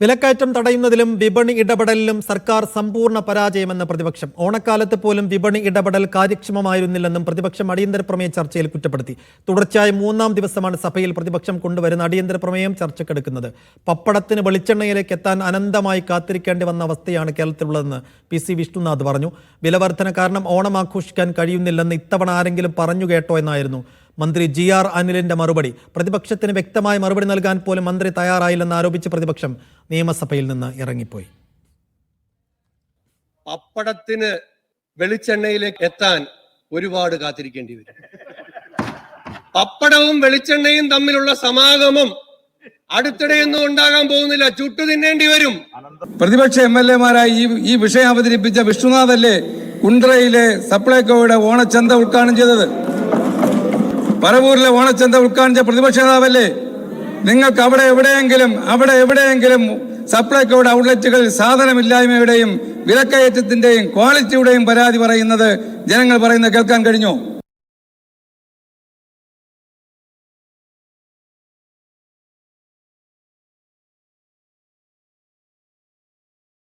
വിലക്കയറ്റം തടയുന്നതിലും വിപണി ഇടപെടലിലും സർക്കാർ സമ്പൂർണ പരാജയമെന്ന പ്രതിപക്ഷം. ഓണക്കാലത്ത് പോലും വിപണി ഇടപെടൽ കാര്യക്ഷമമായിരുന്നില്ലെന്നും പ്രതിപക്ഷം അടിയന്തര പ്രമേയ ചർച്ചയിൽ കുറ്റപ്പെടുത്തി. തുടർച്ചയായ മൂന്നാം ദിവസമാണ് സഭയിൽ പ്രതിപക്ഷം കൊണ്ടുവരുന്ന അടിയന്തര പ്രമേയം ചർച്ചക്കെടുക്കുന്നത്. പപ്പടത്തിന് വെളിച്ചെണ്ണയിലേക്ക് എത്താൻ അനന്തമായി കാത്തിരിക്കേണ്ടി വന്ന അവസ്ഥയാണ് കേരളത്തിലുള്ളതെന്ന് പി സി വിഷ്ണുനാഥ് പറഞ്ഞു. വിലവർധന കാരണം ഓണം ആഘോഷിക്കാൻ കഴിയുന്നില്ലെന്ന് ഇത്തവണ ആരെങ്കിലും പറഞ്ഞു കേട്ടോ എന്നായിരുന്നു മന്ത്രി ജി ആർ അനിലിന്റെ മറുപടി. പ്രതിപക്ഷത്തിന് വ്യക്തമായ മറുപടി നൽകാൻ പോലും മന്ത്രി തയ്യാറായില്ലെന്ന് ആരോപിച്ച് പ്രതിപക്ഷം നിയമസഭയിൽ നിന്ന് ഇറങ്ങിപ്പോയി. പപ്പടത്തിന് വെളിച്ചെണ്ണയിലേക്ക് എത്താൻ ഒരുപാട് കാത്തിരിക്കേണ്ടി വരും. പപ്പടവും വെളിച്ചെണ്ണയും തമ്മിലുള്ള സമാഗമം അടുത്തിടെയൊന്നും ഉണ്ടാകാൻ പോകുന്നില്ല. ചുട്ടു തിന്നേണ്ടി വരും. പ്രതിപക്ഷ എം എൽ എമാരായി ഈ ഈ വിഷയം അവതരിപ്പിച്ച വിഷ്ണുനാഥല്ലേ കുണ്ട്രയിലെ സപ്ലൈകോയുടെ ഓണച്ചന്ത ഉദ്ഘാടനം ചെയ്തത്? പറവൂരിലെ ഓണച്ചന്ത ഉൾക്കാണിച്ച പ്രതിപക്ഷ നേതാവല്ലേ? നിങ്ങൾക്ക് അവിടെ എവിടെയെങ്കിലും അവിടെ എവിടെയെങ്കിലും സപ്ലൈകോയുടെ ഔട്ട്ലെറ്റുകളിൽ സാധനമില്ലായ്മയുടെയും വിലക്കയറ്റത്തിന്റെയും ക്വാളിറ്റിയുടെയും പരാതി പറയുന്നത് ജനങ്ങൾ പറയുന്നത് കേൾക്കാൻ കഴിഞ്ഞോ?